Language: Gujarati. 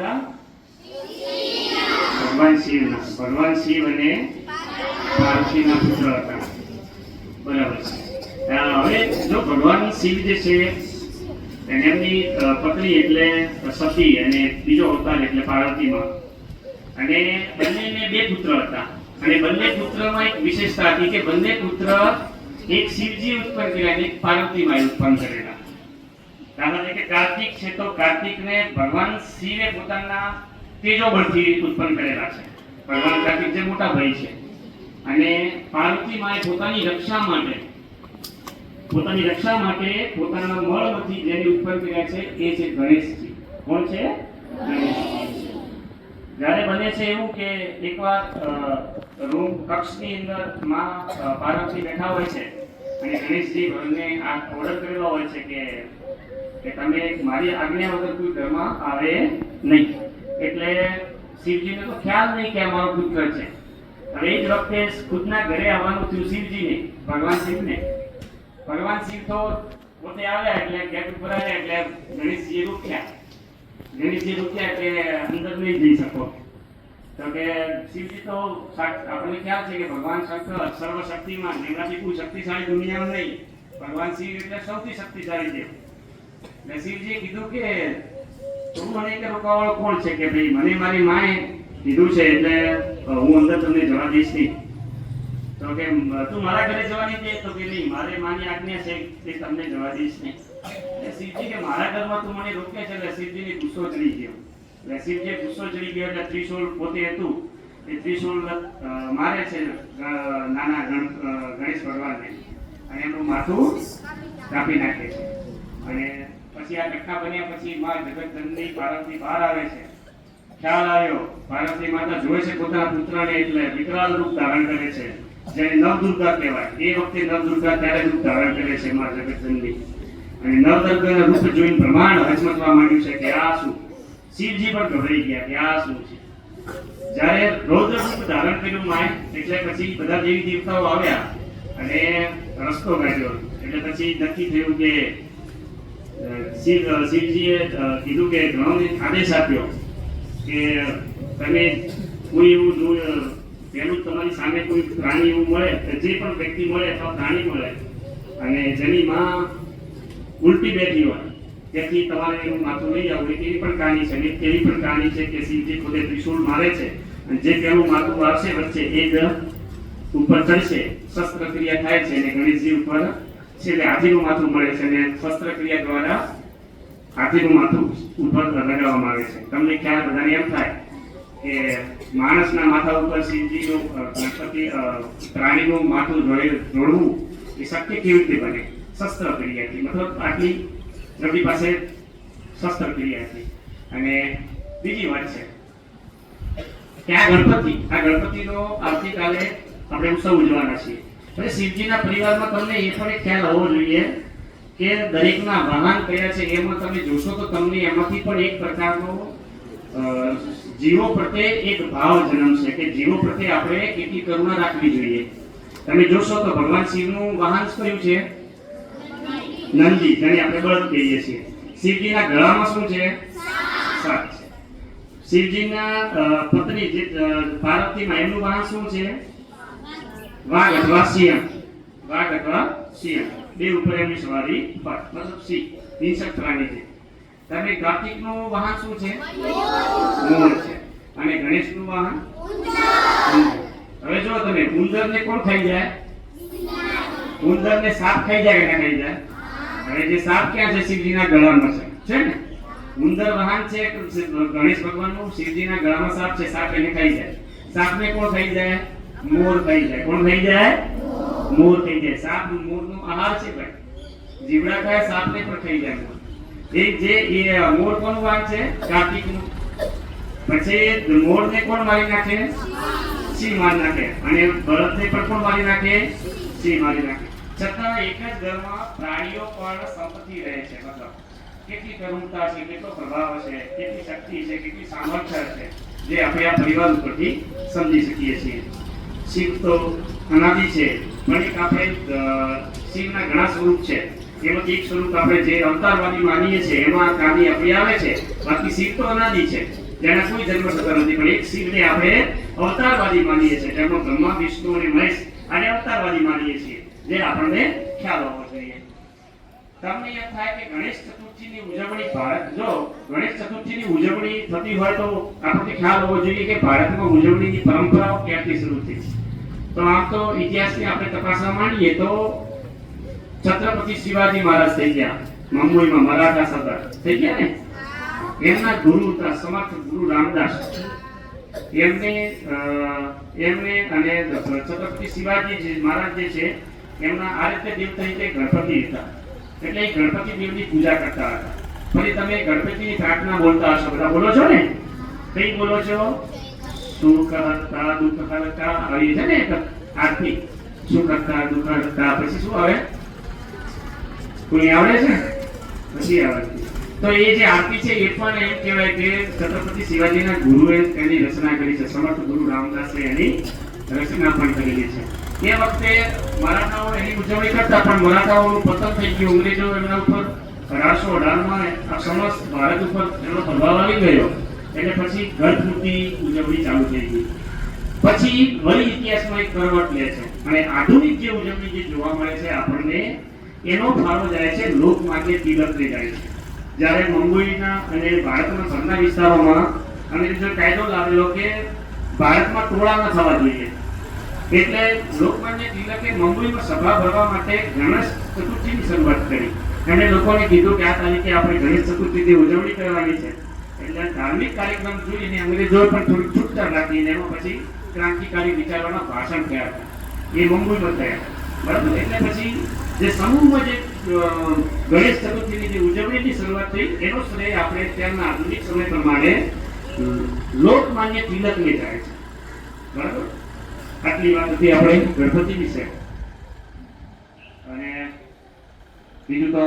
હતા? ભગવાન શિવના ભગવાન શિવ અને પાર્વતીના પુત્ર હતા. બરાબર છે. હવે જો ભગવાન શિવ જે છે એમની પત્ની એટલે સતી અને બીજો અવતાર એટલે પાર્વતીમાં. અને બંનેને બે પુત્ર હતા. અને બંને પુત્રમાં એક વિશેષતા હતી કે બંને પુત્ર એક શિવજી ઉત્પન્ન કર્યા અને એક પાર્વતીમાં ઉત્પન્ન કરેલા. દાખલા તરીકે કાર્તિક છે તો કાર્તિકને ભગવાન શિવે પોતાના તેજો બળથી ઉત્પન્ન કરેલા છે. ભગવાન કાર્તિક જે મોટા ભાઈ છે. અને પાર્વતી માએ પોતાની રક્ષા માટે, પોતાની રક્ષા માટે પોતાના મળમાંથી જેને ઉત્પન્ન કર્યા છે, એ છે ગણેશજી. કોણ છે? જ્યારે બને છે એવું કે એકવાર રૂમ કક્ષની અંદરમાં પાર્વતી બેઠા હોય છે અને ગણેશજી બંને આ ઓર્ડર કરેલો હોય છે કે કે તમે મારી આજ્ઞા વગર કોઈ ઘરમાં આવે નહીં. એટલે શિવજીને તો ખ્યાલ નહીં કે અમારો મારો પુત્ર છે. હવે એ જ વખતે ખુદના ઘરે આવવાનું થયું શિવજીને, ભગવાન શિવને. ભગવાન શિવ તો પોતે આવ્યા એટલે ગેટ ઉપર આવ્યા એટલે ગણેશજી રૂક્યા. ગણેશજી રૂક્યા એટલે અંદર નહીં જઈ શકો. તો કે શિવજી તો આપણને ખ્યાલ છે કે ભગવાન શંકર સર્વશક્તિમાન એમનાથી કોઈ શક્તિશાળી દુનિયામાં નહીં. ભગવાન શિવ એટલે સૌથી શક્તિશાળી છે એટલે કીધું કે તું મને કે રોકાવાળો કોણ છે કે ભાઈ, મને મારી માએ કીધું છે એટલે હું અંદર તમને જવા દઈશ નહીં. તો કે તું મારા ઘરે જવાની છે તો કે નહીં, મારે માની આજ્ઞા છે તે તમને જવા દઈશ નહીં. નસીબજી કે મારા ઘરમાં તું મને રોકે છે શિવજીને ગુસ્સો ચડી ગયો. નસીબજી ગુસ્સો ચડી ગયો એટલે ત્રિશુલ પોતે હતું એ ત્રિશુલ મારે છે નાના ગણેશ ભગવાનને. અને એમનું માથું કાપી નાખે છે. અને પછી આ ઘટના બન્યા પછી માં જગતજનની ભારતની બહાર આવે છે. ખ્યાલ આવ્યો? ભારતની માતા જોઈ છે પોતાના પુત્રને એટલે વિકરાલ રૂપ ધારણ કરે છે. જેને નવદુર્ગા કહેવાય. એ વખતે નવદુર્ગા ત્યારે રૂપ ધારણ કરે છે માં જગતજનની અને નવદુર્ગાના રૂપ જોઈને પ્રમાણ હચમચવા માંડ્યું છે કે આ શું? શિવજી પણ ગભરાઈ ગયા કે આ શું છે? જ્યારે રૌદ્ર રૂપ ધારણ કર્યું માય એટલે પછી બધા દેવી દેવતાઓ આવ્યા અને રસ્તો કાઢ્યો. એટલે પછી નક્કી થયું કે શિવ શિવજીએ કીધું કે ગણોને આદેશ આપ્યો કે તમે કોઈ એવું પહેલું તમારી સામે કોઈ પ્રાણી એવું મળે જે પણ વ્યક્તિ મળે અથવા પ્રાણી મળે, અને જેની માં ઉલટી બેઠી હોય, તેથી તમારે એનું માથું નહીં આવવું એવી પણ કહાની છે, અને એવી પણ કહાની છે કે શિવજી પોતે ત્રિશુલ મારે છે, અને જે પહેલું માથું આવશે વચ્ચે એ જ ઉપર ચડશે, શસ્ત્રક્રિયા થાય છે, અને ગણેશજી ઉપર છેલ્લે હાથીનું માથું મળે છે, અને શસ્ત્રક્રિયા દ્વારા હાથીનું માથું ઉપર લગાવવામાં આવે છે. તમને ખ્યાલ બધાને એમ થાય કે માણસના માથા ઉપર શિવજીનું ગણપતિ પ્રાણીનું માથું જોડે- જોડવું એ શક્ય કેવી રીતે બને? શસ્ત્રક્રિયાથી. મતલબ આટલી રવિ પાસે શસ્ત્રક્રિયાથી. અને બીજી વાત છે કે આ ગણપતિ, આ ગણપતિનો આવતીકાલે આપણે ઉત્સવ ઉજવાના છીએ. અને શિવજીના પરિવારમાં તમને એ પણ ખ્યાલ હોવો જોઈએ કે દરેકના વાહન કયા છે એમાં તમે જોશો તો તમને એમાંથી પણ એક પ્રકારનો જીવો પ્રત્યે એક ભાવ જન્મશે કે જીવો પ્રત્યે આપણે કેટલી કરુણા રાખવી જોઈએ. તમે જોશો તો ભગવાન શિવનું વાહન કયું છે? નંદી, જેને આપણે બળદ કહીએ છીએ. શિવજીના ગળામાં શું છે? સાત છે. શિવજીના પત્ની જે પાર્વતીમાં એમનું વાહન શું છે? વાઘ અથવા સિંહ. વાઘ અથવા સિંહ. બે ઉપર સવારી પર મતલબ સી હિંસક પ્રાણી છે. તમે કાર્તિકનું વાહન શું છે? મોર છે. અને ગણેશનું વાહન? હવે જો તમે ઉંદરને કોણ ખાઈ જાય? ઉંદરને સાપ ખાઈ જાય કે ના ખાઈ જાય? હવે જે સાપ ક્યાં છે? શિવજીના ગળામાં છે. છે ને? ઉંદર વાહન છે ગણેશ ભગવાનનું? શિવજીના ગળામાં સાપ છે. સાપ એને ખાઈ જાય. સાપને કોણ ખાઈ જાય? મોર ખાઈ જાય. કોણ ખાઈ જાય? મોર થઈ જાય. સાપ મોરનો આહાર છે ભાઈ. જીવડા ખાય સાપને પણ ખાઈ જાય મોર. એ જે એ મોર કોનું વાંક છે? કાર્તિકનું. પછી મોરને કોણ મારી નાખે? સિંહ મારી નાખે. અને બળદને પણ કોણ મારી નાખે? સિંહ મારી નાખે. છતાં એક જ ઘરમાં પ્રાણીઓ પણ સંપત્તિ રહે છે. મતલબ કેટલી કરુણતા છે, કેટલો પ્રભાવ છે, કેટલી શક્તિ છે, કેટલી સામર્થ્ય છે, જે આપણે આ પરિવાર ઉપરથી સમજી શકીએ છીએ. શિવ તો અનાદિ છે. પણ આપણે શિવના ઘણા સ્વરૂપ છે. એમાંથી એક સ્વરૂપ આપણે જે અવતારવાદી માનીએ છીએ, એમાં કામી આપણી આવે છે. બાકી શિવ તો અનાદિ છે. જેના કોઈ જન્મ થતા નથી, પણ એક શિવને આપણે અવતારવાદી માનીએ છીએ. જેમાં બ્રહ્મા, વિષ્ણુ અને મહેશ આને અવતારવાદી માનીએ છીએ. જે આપણને ખ્યાલ હોવો જોઈએ. તમને એમ થાય કે ગણેશ ચતુર્થીની ઉજવણી ભારત, જો ગણેશ ચતુર્થીની ઉજવણી થતી હોય તો આપણને ખ્યાલ હોવો જોઈએ કે ભારતમાં ઉજવણીની પરંપરાઓ ક્યાંથી શરૂ થઈ તો આમ તો ઇતિહાસની આપણે તપાસવા માંડીએ તો છત્રપતિ શિવાજી મહારાજ થઈ ગયા. મુંબઈમાં મરાઠા સરદાર. થઈ ગયા ને? એમના ગુરુ હતા, સમર્થ ગુરુ રામદાસ. એમને એમને અને છત્રપતિ શિવાજી જે મહારાજ જે છે, એમના આરાધ્ય દેવ તરીકે ગણપતિ હતા. એટલે એ ગણપતિ દેવની પૂજા કરતા હતા. ફરી તમે ગણપતિની પ્રાર્થના બોલતા હશો. બધા બોલો છો ને? કઈ બોલો છો? સુખ હરતા દુઃખ હરતા આવી છે ને એક સુખ હરતા દુઃખ હરતા પછી શું આવે? કોઈ આવડે છે? પછી આવે તો એ જે આરતી છે, એ પણ એમ કહેવાય કે છત્રપતિ શિવાજીના ગુરુએ એની રચના કરી છે. સમર્થ ગુરુ રામદાસે એની રચના પણ કરેલી છે. એ વખતે મરાઠાઓ એની ઉજવણી કરતા, પણ મરાઠાઓનું પતન થઈ ગયું. અંગ્રેજો એમના ઉપર રાસો અઢારમાં સમસ્ત ભારત ઉપર એનો પ્રભાવ આવી ગયો. એટલે પછી ગઢમૂર્તિ ઉજવણી ચાલુ થઈ ગઈ. પછી વળી ઇતિહાસમાં એક કરવટ લે છે. અને આધુનિક જે ઉજવણી જે જોવા મળે છે આપણને, એનો ફાળો જાય છે લોકમાન્ય તિલકને જાય છે. જ્યારે મંગોળીના અને ભારતના ઘરના વિસ્તારોમાં અંગ્રેજો કાયદો લાવેલો કે ભારતમાં ટોળા ન થવા જોઈએ. એટલે લોકમાન્ય તિલકે મંગોળીમાં સભા ભરવા માટે ગણેશ ચતુર્થીની શરૂઆત કરી. અને લોકોને કીધું કે આ તારીખે આપણે ગણેશ ચતુર્થીની ઉજવણી કરવાની છે. એટલે ધાર્મિક કાર્યક્રમ જોઈને અંગ્રેજો પણ થોડી છૂટછાટ રાખી અને એમાં પછી ક્રાંતિકારી વિચારોના ભાષણ થયા હતા એ મુંબઈમાં થયા બરાબર? એટલે પછી જે સમૂહમાં જે ગણેશ ચતુર્થીની જે ઉજવણીની શરૂઆત થઈ, એનો શ્રેય આપણે ત્યારના આધુનિક સમય પ્રમાણે લોકમાન્ય તિલકને જાય છે. બરાબર? આટલી વાત હતી આપણે ગણપતિ વિશે. અને બીજું તો